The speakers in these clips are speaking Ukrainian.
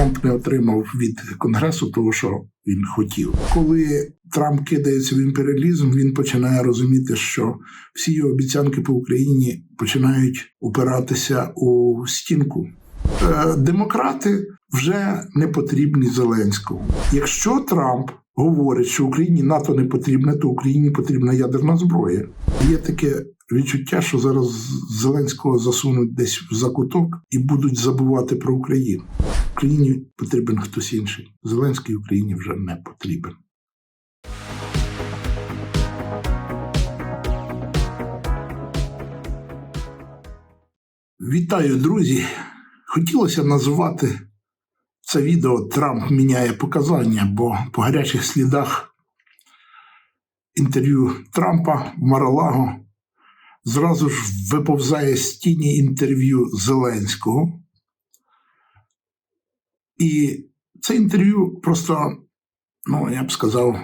Трамп не отримав від Конгресу того, що він хотів. Коли Трамп кидається в імперіалізм, він починає розуміти, що всі його обіцянки по Україні починають упиратися у стінку. Е, Демократи вже не потрібні Зеленському. Якщо Трамп говорить, що Україні НАТО не потрібне, то Україні потрібна ядерна зброя. Є таке відчуття, що зараз Зеленського засунуть десь в закуток і будуть забувати про Україну. Україні потрібен хтось інший. Зеленський Україні вже не потрібен. Вітаю, друзі! Хотілося назвати це відео Трамп міняє показання, бо по гарячих слідах інтерв'ю Трампа в Маралаго зразу ж виповзає з тіні інтерв'ю Зеленського. І це інтерв'ю просто, ну, я б сказав,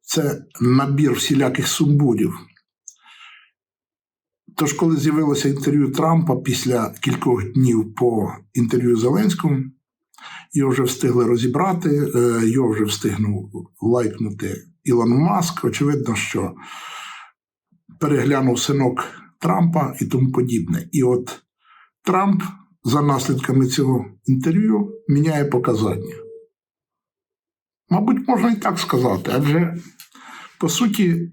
це набір всіляких сумбурів. Тож, коли з'явилося інтерв'ю Трампа після кількох днів по інтерв'ю Зеленському, його вже встигли розібрати, е, його вже встигнув лайкнути Ілон Маск. Очевидно, що переглянув синок Трампа і тому подібне. І от Трамп за наслідками цього інтерв'ю міняє показання. Мабуть, можна і так сказати, адже по суті,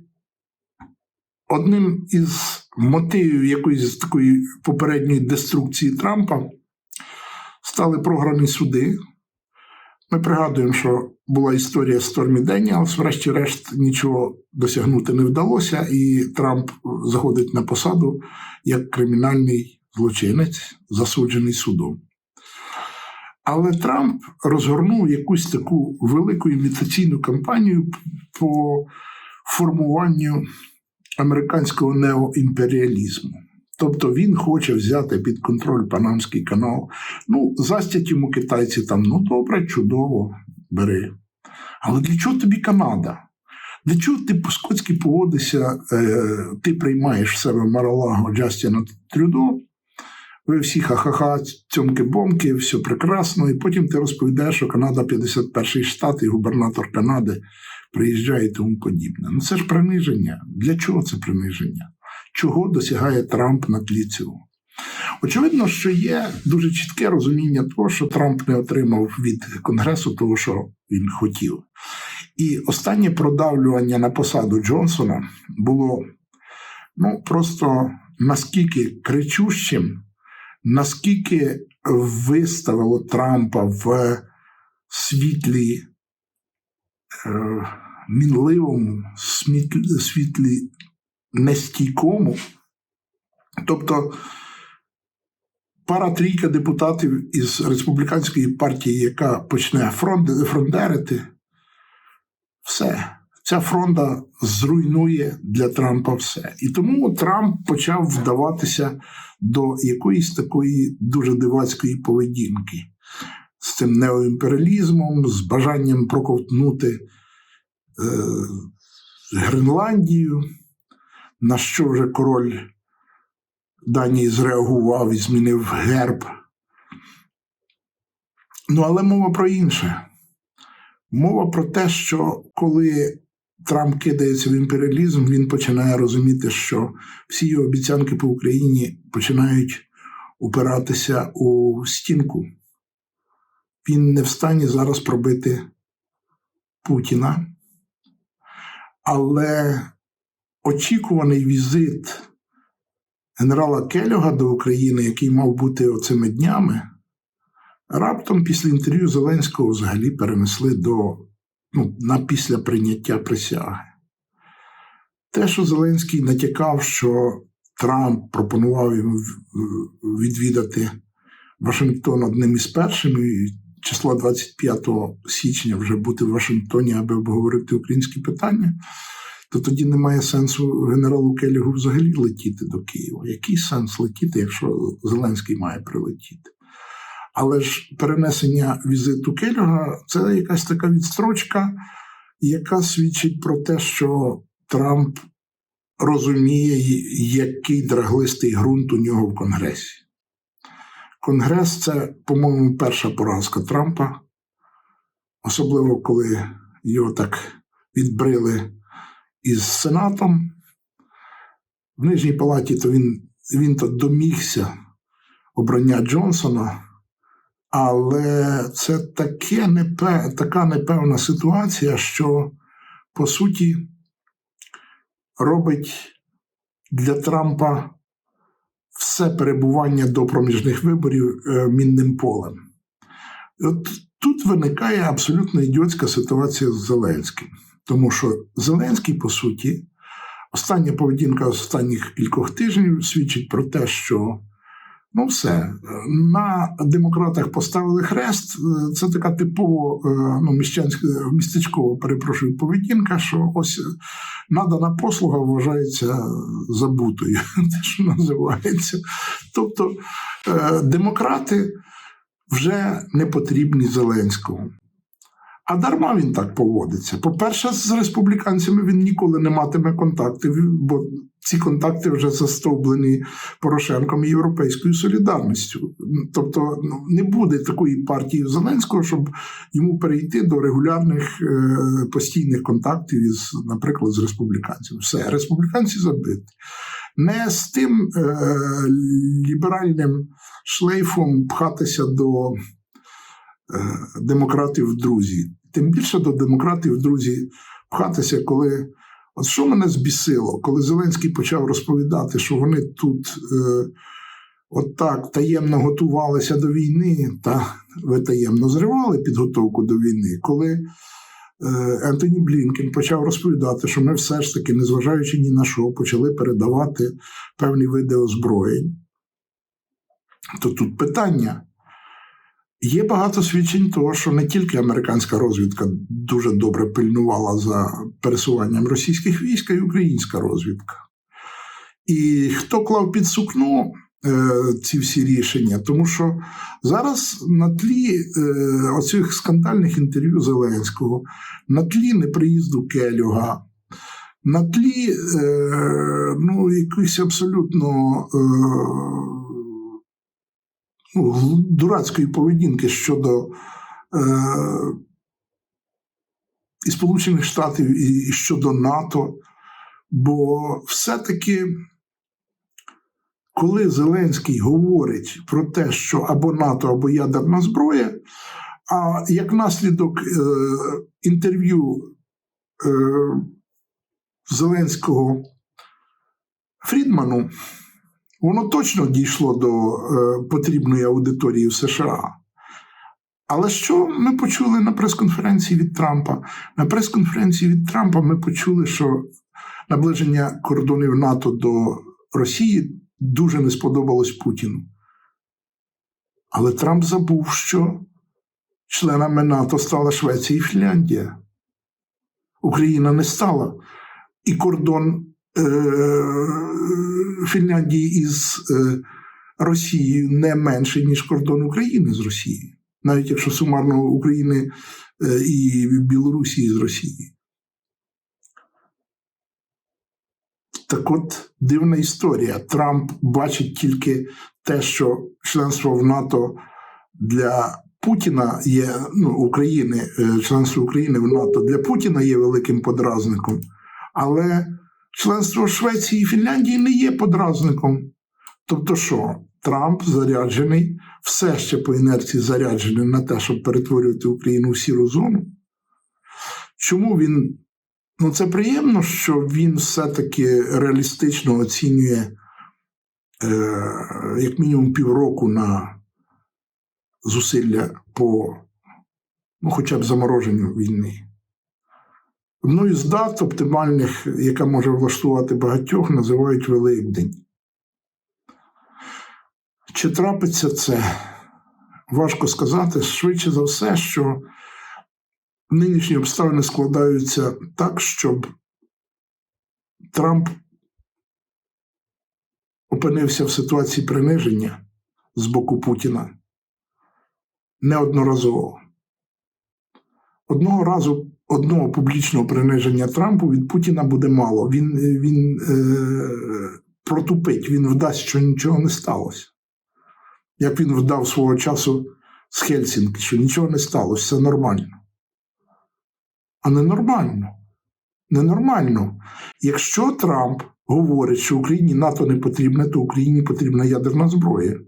одним із мотивів якоїсь такої попередньої деструкції Трампа стали програні суди. Ми пригадуємо, що була історія Стормі Деніалс, врешті-решт нічого досягнути не вдалося, і Трамп заходить на посаду як кримінальний злочинець, засуджений судом. Але Трамп розгорнув якусь таку велику імітаційну кампанію по формуванню американського неоімперіалізму. Тобто він хоче взяти під контроль Панамський канал. Ну, застять йому китайці там, ну добре, чудово, бери. Але для чого тобі Канада? Для чого ти по-скотськи поводишся, е, ти приймаєш в себе Маралаго Джастіна Трюдо, ви всі ха-ха-ха, цьомки-бомки, все прекрасно, і потім ти розповідаєш, що Канада 51-й штат і губернатор Канади приїжджає і тому подібне. Ну це ж приниження. Для чого це приниження? Чого досягає Трамп на тлі цього? Очевидно, що є дуже чітке розуміння того, що Трамп не отримав від Конгресу того, що він хотів. І останнє продавлювання на посаду Джонсона було ну, просто наскільки кричущим, наскільки виставило Трампа в світлі е, мінливому, світлі нестійкому. Тобто пара-трійка депутатів із республіканської партії, яка почне фрондерити, все. Ця фронта зруйнує для Трампа все. І тому Трамп почав вдаватися до якоїсь такої дуже дивацької поведінки з цим неоімперіалізмом, з бажанням проковтнути е, Гренландію, на що вже король Данії зреагував і змінив герб. Ну, але мова про інше. Мова про те, що коли Трамп кидається в імперіалізм, він починає розуміти, що всі його обіцянки по Україні починають упиратися у стінку. Він не в стані зараз пробити Путіна. Але очікуваний візит генерала Келюга до України, який мав бути оцими днями, раптом після інтерв'ю Зеленського взагалі перенесли до ну, на після прийняття присяги. Те, що Зеленський натякав, що Трамп пропонував йому відвідати Вашингтон одним із першими, і числа 25 січня вже бути в Вашингтоні, аби обговорити українські питання, то тоді немає сенсу генералу Келігу взагалі летіти до Києва. Який сенс летіти, якщо Зеленський має прилетіти? Але ж перенесення візиту Келюга це якась така відстрочка, яка свідчить про те, що Трамп розуміє, який драглистий ґрунт у нього в Конгресі. Конгрес це, по-моєму, перша поразка Трампа, особливо коли його так відбрили із Сенатом. В Нижній палаті то він, він то домігся обрання Джонсона, але це таке непе, така непевна ситуація, що по суті робить для Трампа все перебування до проміжних виборів е, мінним полем. От тут виникає абсолютно ідіотська ситуація з Зеленським, тому що Зеленський, по суті, остання поведінка останніх кількох тижнів свідчить про те, що ну все, на демократах поставили хрест. Це така типово е, ну, міщанська містечкова, перепрошую, поведінка, що ось надана послуга вважається забутою, те, що називається. Тобто е, демократи вже не потрібні Зеленському. А дарма він так поводиться. По-перше, з республіканцями він ніколи не матиме контактів, бо ці контакти вже застовблені Порошенком і Європейською солідарністю. Тобто ну, не буде такої партії Зеленського, щоб йому перейти до регулярних е, постійних контактів із, наприклад, з республіканцями. Все, республіканці забиті. Не з тим е, ліберальним шлейфом пхатися до е, демократів друзі. Тим більше до демократів друзі пхатися, коли. От що мене збісило, коли Зеленський почав розповідати, що вони тут е, от так таємно готувалися до війни, та ви таємно зривали підготовку до війни, коли е, Ентоні Блінкен почав розповідати, що ми все ж таки, незважаючи ні на що, почали передавати певні види озброєнь, то тут питання. Є багато свідчень того, що не тільки американська розвідка дуже добре пильнувала за пересуванням російських військ, а й українська розвідка. І хто клав під сукно е, ці всі рішення? Тому що зараз на тлі е, оцих скандальних інтерв'ю Зеленського, на тлі неприїзду Келюга, на тлі е, ну, якихось абсолютно. Ну, дурацької поведінки щодо е, і Сполучених Штатів, і щодо НАТО. Бо все-таки, коли Зеленський говорить про те, що або НАТО, або ядерна зброя, а як наслідок е, інтерв'ю е, Зеленського Фрідману, воно точно дійшло до е, потрібної аудиторії в США. Але що ми почули на прес-конференції від Трампа? На прес-конференції від Трампа ми почули, що наближення кордонів НАТО до Росії дуже не сподобалось Путіну. Але Трамп забув, що членами НАТО стала Швеція і Фінляндія. Україна не стала. І кордон Фінляндії із е- Росією не менший, ніж кордон України з Росією. Навіть якщо сумарно України е- і Білорусі з Росією. Так от дивна історія. Трамп бачить тільки те, що членство в НАТО для Путіна є ну, України, е, членство України в НАТО для Путіна є великим подразником, але членство Швеції і Фінляндії не є подразником. Тобто, що Трамп заряджений, все ще по інерції заряджений на те, щоб перетворювати Україну в сіру зону. Чому він Ну, це приємно, що він все-таки реалістично оцінює е, як мінімум півроку на зусилля по ну, хоча б замороженню війни. Одною з дат оптимальних, яка може влаштувати багатьох, називають Великдень. Чи трапиться це? Важко сказати. Швидше за все, що нинішні обставини складаються так, щоб Трамп опинився в ситуації приниження з боку Путіна неодноразово. Одного разу одного публічного приниження Трампу від Путіна буде мало. Він він е, протупить, він вдасть, що нічого не сталося. як він вдав свого часу з Хельсінки, що нічого не сталося, все нормально. А ненормально. Ненормально. Якщо Трамп говорить, що Україні НАТО не потрібне, то Україні потрібна ядерна зброя.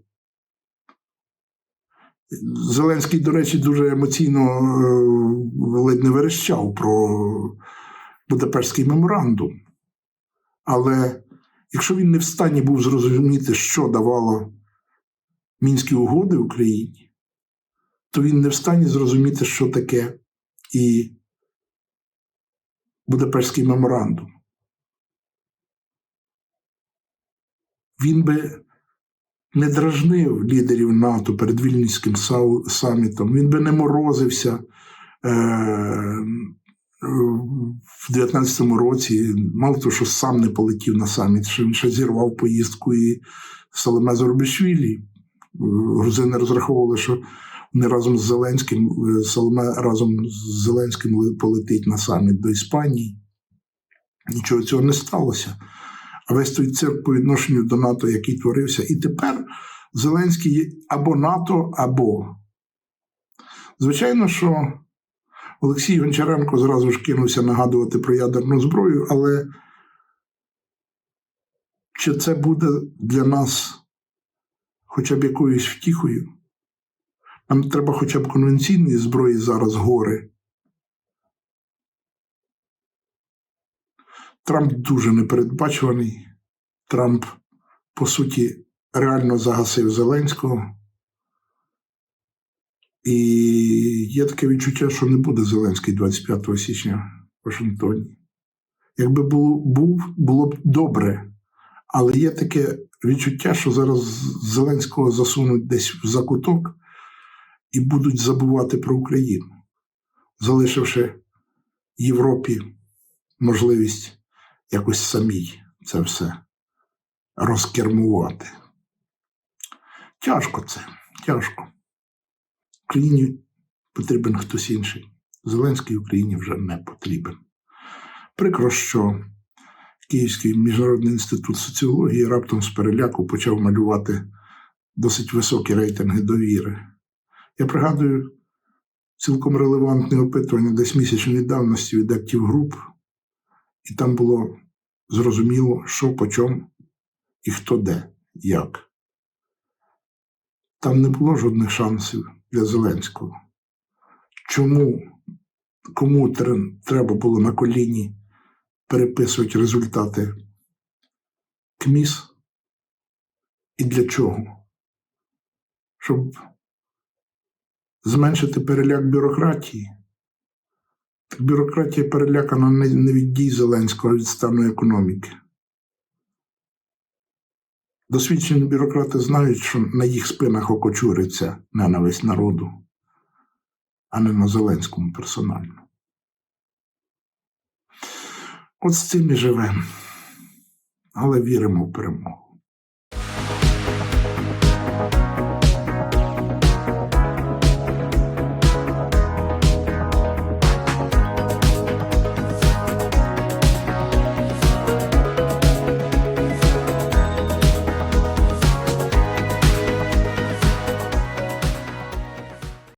Зеленський, до речі, дуже емоційно е, ледь не верещав про Будапештський меморандум. Але якщо він не в стані був зрозуміти, що давало мінські угоди Україні, то він не в стані зрозуміти, що таке і Будапештський меморандум. Він би не дражнив лідерів НАТО перед Вільнюським самітом, він би не морозився е, в 19-му році. Мало того, що сам не полетів на саміт, що він ще зірвав поїздку і Саломе Зорбішвілі. Грузини розраховували, що вони разом з Зеленським, е, Соломе разом з Зеленським полетить на саміт до Іспанії. Нічого цього не сталося. Весь той цирк по відношенню до НАТО, який творився, і тепер Зеленський або НАТО, або. Звичайно, що Олексій Гончаренко зразу ж кинувся нагадувати про ядерну зброю, але чи це буде для нас хоча б якоюсь втіхою? Нам треба хоча б конвенційної зброї зараз гори. Трамп дуже непередбачуваний. Трамп, по суті, реально загасив Зеленського. І є таке відчуття, що не буде Зеленський 25 січня в Вашингтоні. Якби було, був, було б добре. Але є таке відчуття, що зараз Зеленського засунуть десь в закуток і будуть забувати про Україну, залишивши Європі можливість якось самій це все розкермувати. Тяжко це, тяжко. Україні потрібен хтось інший. Зеленський Україні вже не потрібен. Прикро, що Київський міжнародний інститут соціології раптом з переляку почав малювати досить високі рейтинги довіри. Я пригадую цілком релевантне опитування десь місячної давності від Active Group, і там було зрозуміло, що по чому і хто де, як. Там не було жодних шансів для Зеленського. Чому кому треба було на коліні переписувати результати КМІС і для чого? Щоб зменшити переляк бюрократії. Бюрократія перелякана не від дій Зеленського, а від стану економіки. Досвідчені бюрократи знають, що на їх спинах окочуриться ненависть народу, а не на Зеленському персонально. От з цим і живемо. Але віримо в перемогу.